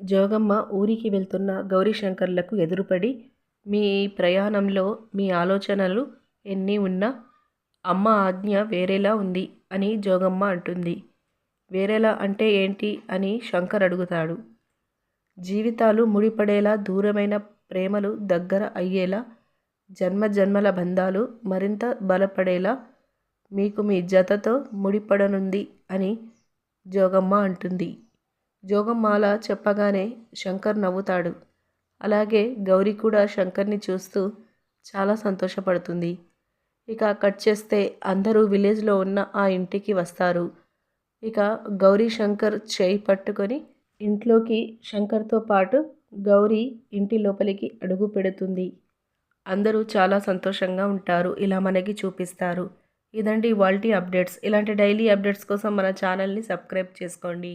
జోగమ్మ ఊరికి వెళ్తున్న గౌరీశంకర్లకు ఎదురుపడి మీ ప్రయాణంలో మీ ఆలోచనలు ఎన్ని ఉన్నా అమ్మ ఆజ్ఞ వేరేలా ఉంది అని జోగమ్మ అంటుంది. వేరేలా అంటే ఏంటి? అని శంకర్ అడుగుతాడు. జీవితాలు ముడిపడేలా దూరమైన ప్రేమలు దగ్గర అయ్యేలా జన్మ జన్మల బంధాలు మరింత బలపడేలా మీకు మీ జతతో ముడిపడనుంది అని జోగమ్మ అంటుంది. జోగమ్మాల చెప్పగానే శంకర్ నవ్వుతాడు. అలాగే గౌరీ కూడా శంకర్ని చూస్తూ చాలా సంతోషపడుతుంది. ఇక కట్ చేస్తే అందరూ విలేజ్లో ఉన్న ఆ ఇంటికి వస్తారు. ఇక గౌరీ శంకర్ చేయి పట్టుకొని ఇంట్లోకి శంకర్తో పాటు గౌరీ ఇంటి లోపలికి అడుగు పెడుతుంది. అందరూ చాలా సంతోషంగా ఉంటారు. ఇలా మనకి చూపిస్తారు. ఇదండి వాల్టీ అప్డేట్స్. ఇలాంటి డైలీ అప్డేట్స్ కోసం మన ఛానల్ని సబ్స్క్రైబ్ చేసుకోండి.